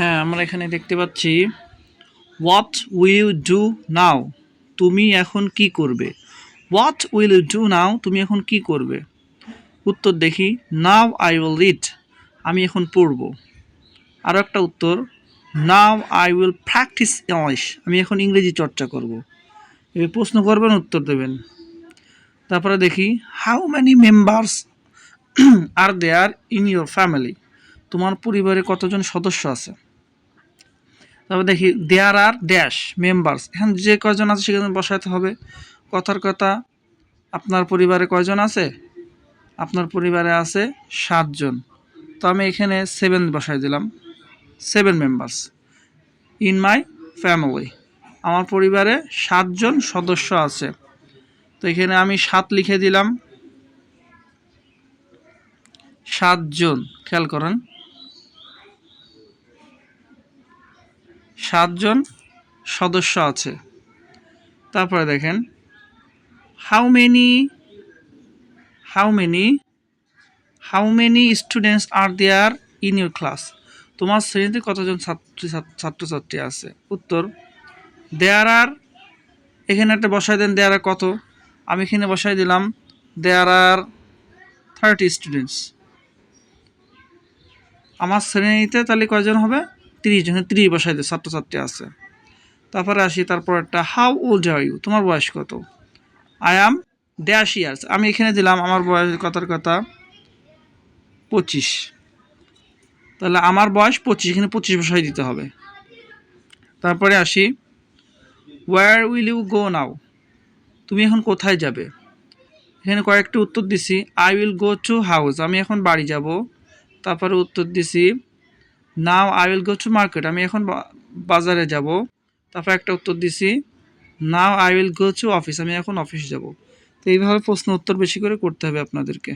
হ্যাঁ আমরা এখানে দেখতে পাচ্ছি what will you do now তুমি এখন কি করবে? What will you do now তুমি এখন কি করবে? উত্তর দেখি নাও আই উইল রিড আমি এখন পড়ব। আরও একটা উত্তর now I will practise English আমি এখন ইংরেজি চর্চা করব। এবার প্রশ্ন করবেন, উত্তর দেবেন। তারপরে দেখি how many members are there in your family তোমার পরিবারে কতজন সদস্য আছে? তারপর দেখি দেয়ার আর ড্যাশ মেম্বার্স এখন যে কয়জন আছে সেখানে বসাতে হবে। কথার কথা, আপনার পরিবারে কয়জন আছে? আপনার পরিবারে আছে সাতজন। তো আমি এখানে সেভেন বসাই দিলাম। Seven members in my family আমার পরিবারে সাতজন সদস্য আছে। তো এখানে আমি সাত লিখে দিলাম। সাতজন, খেয়াল করেন। সাতজন সদস্য আছে। তারপরে দেখেন how many how many how many students are there in your class তোমার শ্রেণীতে কতজন ছাত্রী ছাত্র- ছাত্রছাত্রী আছে? উত্তর দেয়ার আর এখানে একটা বসাই দেন দেয়ার আর কত? আমি এখানে বসাই দিলাম দেয়ার আর থার্টি স্টুডেন্টস আমার শ্রেণীতে তাহলে কয়জন হবে? তিরিশ জন তিরিশ বসাই দিয়ে ছাত্রছাত্রী আছে। তারপরে আসি, তারপর একটা হাউ ওল্ড আর ইউ তোমার বয়স কত? আই অ্যাম ড্যাশ ইয়ার্স আমি এখানে দিলাম, আমার বয়স কথার কথা? পঁচিশ। তাহলে আমার বয়স পঁচিশ, এখানে পঁচিশ বসাই দিতে হবে। তারপরে আসি where will you go now তুমি এখন কোথায় যাবে? এখানে কয়েকটি উত্তর দিছি I will go to house আমি এখন বাড়ি যাব। তারপরে উত্তর দিছি now I will go to market আমি এখন বাজারে যাব। তারপর একটা উত্তর দিছি। Now I will go to office আমি এখন অফিস যাব। তো এইভাবে প্রশ্ন উত্তর বেশি করে করতে হবে আপনাদেরকে।